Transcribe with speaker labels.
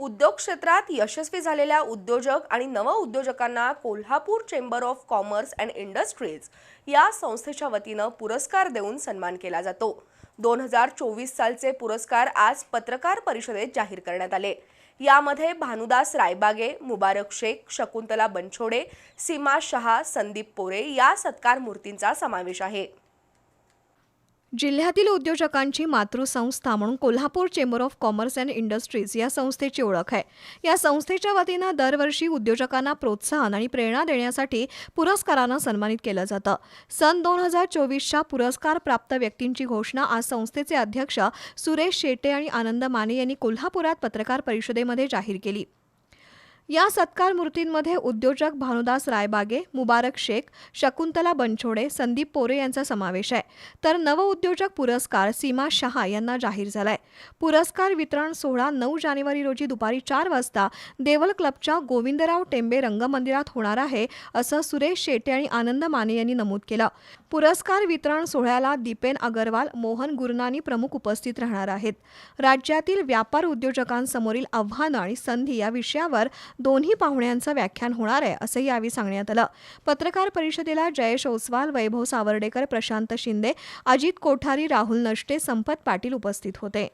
Speaker 1: उद्योग क्षेत्रात यशस्वी झालेल्या उद्योजक आणि नवउद्योजकांना Kolhapur chamber of commerce and industries या संस्थेच्या वतीनं पुरस्कार देऊन सन्मान केला जातो. दोन हजार चोवीस सालचे पुरस्कार आज पत्रकार परिषदेत जाहीर करण्यात आले. यामध्ये भानुदास रायबागे मुबारक शेख शकुंतला बनछोडे सीमा शहा संदीप पोरे या सत्कार मूर्तींचा समावेश आहे.
Speaker 2: जिल्ह्यातील उद्योजकांची मातृसंस्था म्हणून Kolhapur chamber of commerce and industries या संस्थेची ओळख आहे. या संस्थेच्या वतीनं दरवर्षी उद्योजकांना प्रोत्साहन आणि प्रेरणा देण्यासाठी पुरस्कारानं सन्मानित केलं जातं. सन दोन हजार चोवीसच्या पुरस्कार प्राप्त व्यक्तींची घोषणा आज संस्थेचे अध्यक्ष सुरेश शेटे आणि आनंद माने यांनी कोल्हापुरात पत्रकार परिषदेमध्ये जाहीर केली. या सत्कार मूर्तींमध्ये उद्योजक भानुदास रायबागे मुबारक शेख शकुंतला बनछोडे संदीप पोरे यांचा समावेश आहे. तर नवउद्योजक पुरस्कार सीमा शहा यांना जाहीर झालाय. पुरस्कार वितरण सोहळा नऊ जानेवारी रोजी दुपारी चार वाजता देवल क्लबच्या गोविंदराव टेंबे रंगमंदिरात होणार आहे असं सुरेश शेटे आणि आनंद माने यांनी नमूद केलं. पुरस्कार वितरण सोहळ्याला दीपेन अगरवाल मोहन गुरनानी प्रमुख उपस्थित राहणार आहेत. राज्यातील व्यापार उद्योजकांसमोरील आव्हानं आणि संधी या विषयावर दोन्ही पाहुण्यांचं व्याख्यान होणार आहे असं यावेळी सांगण्यात आलं. पत्रकार परिषदेला जयेश ओसवाल वैभव सावर्डेकर प्रशांत शिंदे अजित कोठारी राहुल नष्टे संपत पाटील उपस्थित होते.